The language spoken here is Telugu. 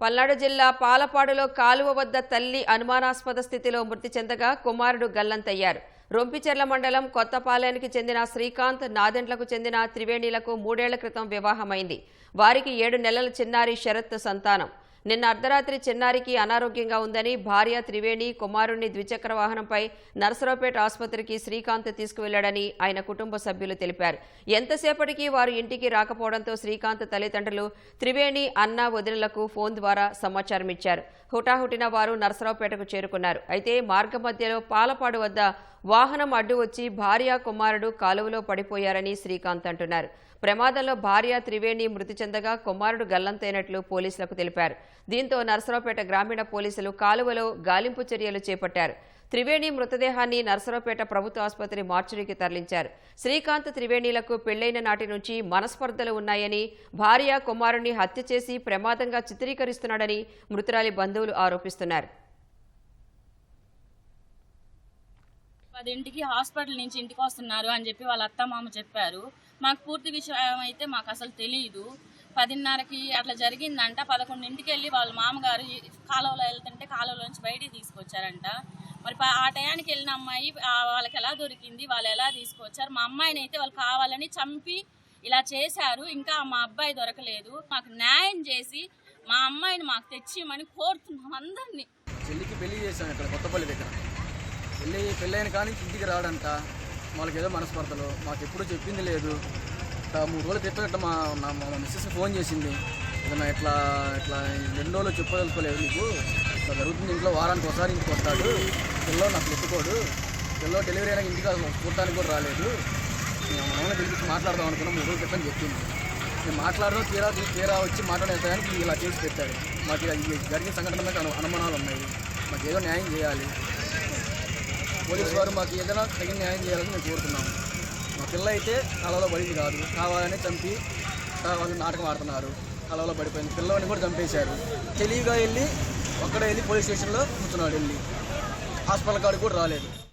పల్నాడు జిల్లా పాలపాడులో కాలువ వద్ద తల్లి అనుమానాస్పద స్థితిలో మృతి చెందగా కుమారుడు గల్లంతయ్యారు. రొంపిచెర్ల మండలం కొత్తపాలెనికి చెందిన శ్రీకాంత్ నాదెండ్లకు చెందిన త్రివేణిలకు మూడేళ్ళ క్రితం వివాహమైంది. వారికి ఏడు నెలల చిన్నారి శరత్ సంతానం. నిన్న అర్ధరాత్రి చిన్నారికి అనారోగ్యంగా ఉందని భార్య త్రివేణి కుమారుణ్ణి ద్విచక్ర వాహనంపై నరసరావుపేట ఆసుపత్రికి శ్రీకాంత్ తీసుకువెళ్ళాడని ఆయన కుటుంబ సభ్యులు తెలిపారు. ఎంతసేపటికి వారు ఇంటికి రాకపోవడంతో శ్రీకాంత్ తల్లిదండ్రులు త్రివేణి అన్న వదినలకు ఫోన్ ద్వారా సమాచారం ఇచ్చారు హుటాహుటిన వారు నరసరావుపేటకు చేరుకున్నారు. అయితే మార్గమధ్యలో పాలపాడు వద్ద వాహనం అడ్డు వచ్చి భార్య కుమారుడు కాలువలో పడిపోయారని శ్రీకాంత్ అంటున్నారు. ప్రమాదంలో భార్య త్రివేణి మృతి చెందగా కుమారుడు గల్లంతైనట్లు పోలీసులకు తెలిపారు. దీంతో నర్సరావుపేట గ్రామీణ పోలీసులు కాలువలో గాలింపు చర్యలు చేపట్టారు. త్రివేణి మృతదేహాన్ని నరసరావుపేట ప్రభుత్వ ఆసుపత్రి మార్చురీకి తరలించారు. శ్రీకాంత్ త్రివేణిలకు పెళ్ళైన నాటి నుంచి మనస్పర్ధలు ఉన్నాయని భార్య కుమారుణ్ణి హత్య చేసి ప్రమాదంగా చిత్రీకరిస్తున్నాడని మృతురాలి బంధువులు ఆరోపిస్తున్నారు. పదింటికి హాస్పిటల్ నుంచి ఇంటికి వస్తున్నారు అని చెప్పి వాళ్ళ అత్త మామ చెప్పారు. మాకు పూర్తి విషయం అయితే మాకు అసలు తెలియదు పదిన్నరకి అట్లా జరిగిందంట. పదకొండింటికి వెళ్ళి వాళ్ళ మామగారు కాలువలో వెళ్తుంటే కాలువలో నుంచి బయటికి తీసుకొచ్చారంట. మరి ఆ టయానికి వెళ్ళిన అమ్మాయి వాళ్ళకి ఎలా దొరికింది వాళ్ళు ఎలా తీసుకొచ్చారు మా అమ్మాయిని అయితే వాళ్ళు కావాలని చంపి ఇలా చేశారు. ఇంకా మా అబ్బాయి దొరకలేదు. మాకు న్యాయం చేసి మా అమ్మాయిని మాకు తెచ్చిమని కోరుతున్నాం అందరినీ. చెల్లికి పెళ్ళి చేశాను ఇక్కడ కొత్తపల్లి దగ్గర. పెళ్ళి పెళ్ళైన కానీ ఇంటికి రాడంట. వాళ్ళకి ఏదో మనస్పర్ధలు. మాకు ఎప్పుడూ చెప్పింది లేదు. మూడు రోజులు క్రితం మా నా మా మిస్సెస్ ఫోన్ చేసింది. ఏదన్నా ఇట్లా ఇట్లా రెండు రోజులు చెప్పదలుకోలేదు నీకు? ఇట్లా జరుగుతుంది ఇంట్లో వారానికి ఒకసారి ఇంటికి వస్తాడు. పిల్లో నాకు ఎత్తుకోడు పిల్లో డెలివరీ అయినా ఇంటికి చూడటానికి కూడా రాలేదు. మేము మా పిలిపించి మాట్లాడదాం అనుకున్నాం మూడు రోజుల క్రితం చెప్పింది. నేను మాట్లాడడం తీరా తీరా వచ్చి మాట్లాడేదానికి ఇలా చేసి పెట్టాడు. మాకు ఇది జరిగిన సంఘటన మీద అనుమానాలు ఉన్నాయి. మాకు ఏదో న్యాయం చేయాలి. పోలీసు వారు మాకు ఏదైనా తగిన న్యాయం చేయాలని మేము కోరుతున్నాము. మా పిల్ల అయితే కలలో పడింది కాదు. కావాలని చంపి వాళ్ళు నాటకం ఆడుతున్నారు. కలలో పడిపోయింది. పిల్లవాడిని కూడా చంపేశారు. తెలివిగా వెళ్ళి ఒక్కడే వెళ్ళి పోలీస్ స్టేషన్లో కూర్చున్నాడు వెళ్ళి. హాస్పిటల్ కాడికి కూడా రాలేదు.